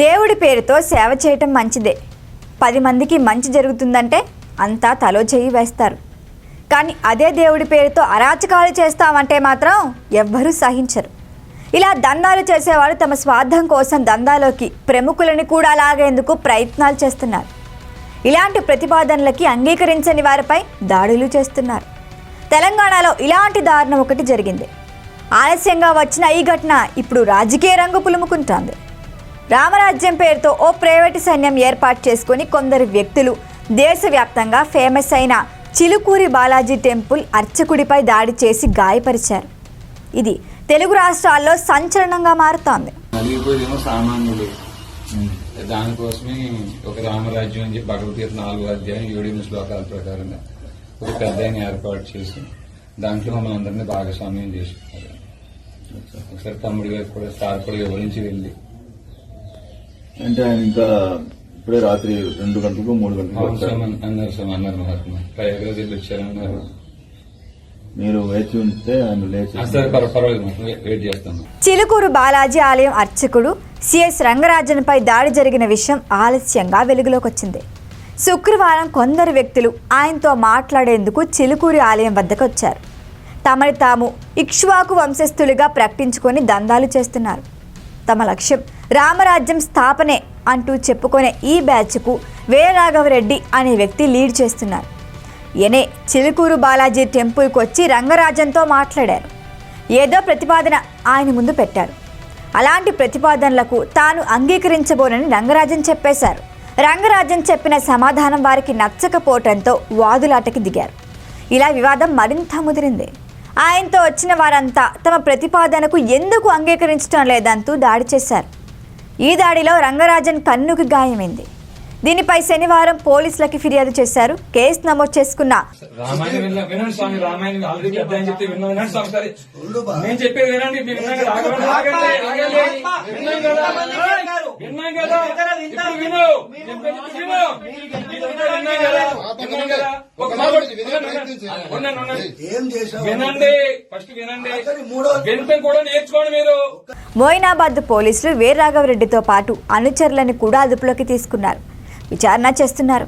దేవుడి పేరుతో సేవ చేయటం మంచిదే. పది మందికి మంచి జరుగుతుందంటే అంతా తలో చేయి వేస్తారు. కానీ అదే దేవుడి పేరుతో అరాచకాలు చేస్తామంటే మాత్రం ఎవ్వరూ సహించరు. ఇలా దందాలు చేసేవారు తమ స్వార్థం కోసం దందాలోకి ప్రముఖులని కూడా లాగేందుకు ప్రయత్నాలు చేస్తున్నారు. ఇలాంటి ప్రతిపాదనలకి అంగీకరించని వారిపై దాడులు చేస్తున్నారు. తెలంగాణలో ఇలాంటి దారుణం ఒకటి జరిగింది. ఆలస్యంగా వచ్చిన ఈ ఘటన ఇప్పుడు రాజకీయ రంగు పులుముకుంటోంది. రామరాజ్యం పేరుతో ఓ ప్రైవేటు సైన్యం ఏర్పాటు చేసుకుని కొందరు వ్యక్తులు దేశవ్యాప్తంగా ఫేమస్ అయిన చిలుకూరి బాలాజీ టెంపుల్ అర్చకుడిపై దాడి చేసి గాయపరిచారు. ఇది తెలుగు రాష్ట్రాల్లో సంచలనంగా మారుతోంది. దానికోసమే ఒక రామరాజ్యం అని చెప్పి భగవద్గీత నాలుగు అధ్యాయం ఏడు శ్లోకాల ప్రకారంగా ఒక పెద్ద ఏర్పాటు చేసి దాంట్లో మమ్మల్ని అందరినీ భాగస్వామ్యం చేసుకున్నారు ఒకసారి తమ్ముడి గారు కూడా సార్ కూడా వివరించి వెళ్ళి అంటే ఆయన ఇంకా ఇప్పుడే రాత్రి రెండు గంటలకు మూడు గంటలకు వచ్చారు. అన్నారు సార్ అన్నారు మహాత్మ. ప్రయోగాలు వెళ్ళి వచ్చారన్నారు మీరు వేచి ఉంటే ఆయన లేచి చిలుకూరు బాలాజీ ఆలయం అర్చకుడు సిఎస్ రంగరాజన్పై దాడి జరిగిన విషయం ఆలస్యంగా వెలుగులోకి వచ్చింది. శుక్రవారం కొందరు వ్యక్తులు ఆయనతో మాట్లాడేందుకు చిలుకూరి ఆలయం వద్దకు వచ్చారు తమని తాము ఇక్ష్వాకు వంశస్థులుగా ప్రకటించుకొని దందాలు చేస్తున్నారు. తమ లక్ష్యం రామరాజ్యం స్థాపనే అంటూ చెప్పుకునే ఈ బ్యాచ్కు వీరరాఘవరెడ్డి అనే వ్యక్తి లీడ్ చేస్తున్నారు. ఎనే చిలుకూరు బాలాజీ టెంపుల్కి వచ్చి రంగరాజన్తో మాట్లాడారు. ఏదో ప్రతిపాదన ఆయన ముందు పెట్టారు. అలాంటి ప్రతిపాదనలకు తాను అంగీకరించబోనని రంగరాజన్ చెప్పేశారు. రంగరాజన్ చెప్పిన సమాధానం వారికి నచ్చకపోవటంతో వాదులాటకి దిగారు. ఇలా వివాదం మరింత ముదిరింది. ఆయనతో వచ్చిన వారంతా తమ ప్రతిపాదనకు ఎందుకు అంగీకరించడం లేదంటూ దాడి చేశారు. ఈ దాడిలో రంగరాజన్ కన్నుకు గాయమైంది. దీనిపై శనివారం పోలీసులకి ఫిర్యాదు చేశారు. కేసు నమోదు చేసుకున్న నేను విన్నాం కదా? విను. వినండి. ఫస్ట్ వినండి. వినటం కూడా నేర్చుకోండి మీరు. మోయినాబాద్ పోలీసులు వీర్రాఘవరెడ్డితో పాటు అనుచరులను కూడా అదుపులోకి తీసుకున్నారు. విచారణ చేస్తున్నారు.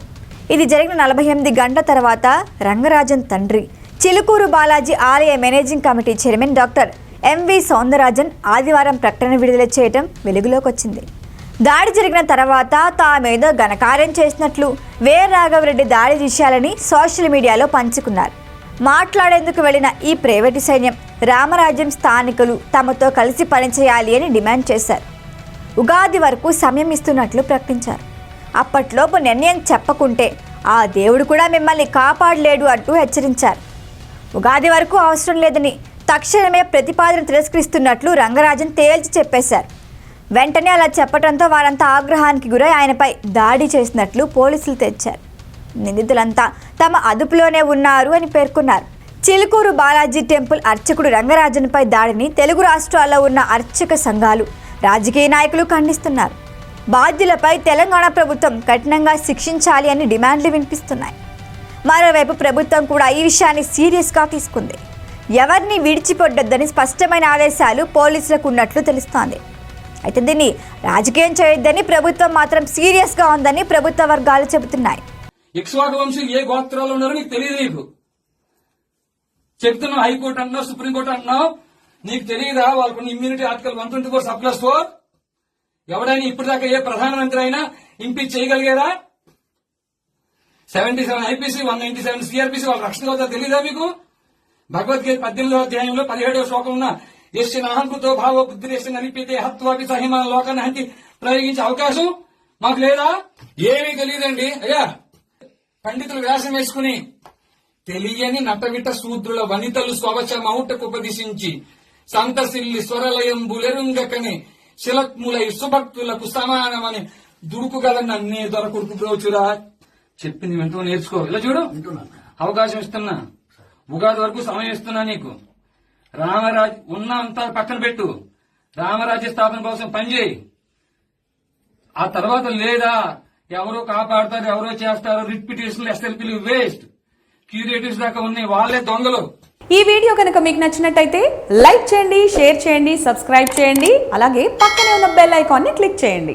ఇది జరిగిన నలభై ఎనిమిది గంటల తర్వాత రంగరాజన్ తండ్రి చిలుకూరు బాలాజీ ఆలయ managing committee chairman doctor MV Soundararajan ఆదివారం ప్రకటన విడుదల చేయడం వెలుగులోకి వచ్చింది. దాడి జరిగిన తర్వాత తామేదో ఘనకార్యం చేసినట్లు వీరరాఘవరెడ్డి దాడి విషయాలని సోషల్ మీడియాలో పంచుకున్నారు. మాట్లాడేందుకు వెళ్ళిన ఈ ప్రైవేటు సైన్యం రామరాజ్యం స్థానికులు తమతో కలిసి పనిచేయాలి అని డిమాండ్ చేశారు. ఉగాది వరకు సమయం ఇస్తున్నట్లు ప్రకటించారు. అప్పట్లోపు నిర్ణయం చెప్పకుంటే ఆ దేవుడు కూడా మిమ్మల్ని కాపాడలేడు అంటూ హెచ్చరించారు. ఉగాది వరకు అవసరం లేదని తక్షణమే ప్రతిపాదన తిరస్కరిస్తున్నట్లు రంగరాజన్ తేల్చి చెప్పేశారు. వెంటనే అలా చెప్పడంతో వారంతా ఆగ్రహానికి గురై ఆయనపై దాడి చేసినట్లు పోలీసులు తెచ్చారు. నిందితులంతా తమ అదుపులోనే ఉన్నారు అని పేర్కొన్నారు. చిలుకూరు బాలాజీ టెంపుల్ అర్చకుడు రంగరాజన్పై దాడిని తెలుగు రాష్ట్రాల్లో ఉన్న అర్చక సంఘాలు రాజకీయ నాయకులు ఖండిస్తున్నారు. బాధ్యులపై తెలంగాణ ప్రభుత్వం కఠినంగా శిక్షించాలి అని డిమాండ్లు వినిపిస్తున్నాయి. మరోవైపు ప్రభుత్వం కూడా ఈ విషయాన్ని సీరియస్గా తీసుకుంది. ఎవరిని విడిచిపెట్టొద్దని స్పష్టమైన ఆదేశాలు పోలీసులకు ఉన్నట్లు తెలుస్తోంది. అయితే దీన్ని రాజకీయం చేయొద్దని ప్రభుత్వం మాత్రం సీరియస్గా ఉందని ప్రభుత్వ వర్గాలు చెబుతున్నాయి. ఇక్ష్వాకు వంశం ఏ గోత్రాలు ఉన్నారో నీకు తెలియదు నీకు. చెప్తున్నావు హైకోర్టు అన్నావు సుప్రీంకోర్టు అన్నావు నీకు తెలియదా? వాళ్ళకున్న immunity article one twenty four sub plus four ఎవడైనా ఇప్పటిదాకా ఏ ప్రధానమంత్రి అయినా impeach చేయగలిగారా seventy seven IPC one ninety seven CrPC వాళ్ళ రక్షణ అవుతా తెలియదా మీకు? భగవద్గీత పద్దెనిమిదవ అధ్యాయంలో పదిహేడవ శ్లోకం ఉన్న ఎస్సి నాహంకుతో భావ బుద్ధిరేసి నలిపితే హత్వాపి సహిమాన లోకాన్ని హంటి ప్రయోగించే అవకాశం మాకు లేదా? ఏమీ తెలియదండి. అయ్యా పండితులు వ్యాసం వేసుకుని తెలియని నటవిట శూద్రుల వనితలు స్వవచ మౌటకు ఉపదేశించి సంతసిల్లి స్వరలయం బులెరుంగకని శిలక్ములై సుభక్తులకు సమానమని దుడుకుగలన్న నీ దొరకుడుకు బ్రోచురా. చెప్పింది వింటూ నేర్చుకో. ఇలా చూడు. అవకాశం ఇస్తున్నా. ఉగాది వరకు సమయం ఇస్తున్నా నీకు. రామరాజ్ ఉన్న అంతా పక్కన పెట్టు. రామరాజ్య స్థాపన కోసం పనిచేయి ఆ తర్వాత లేదా ఎవరో కాపాడతారు ఎవరో చేస్తారు రిట్ పిటిషన్లు ఎస్ఎల్పీలు వేస్ట్. క్యూరేటివ్స్ దాకా ఉన్నాయి వాళ్ళే దొంగలు. ఈ వీడియో కనుక మీకు నచ్చినట్టయితే లైక్ చేయండి షేర్ చేయండి సబ్స్క్రైబ్ చేయండి అలాగే పక్కనే ఉన్న బెల్ ఐకాన్ని క్లిక్ చేయండి.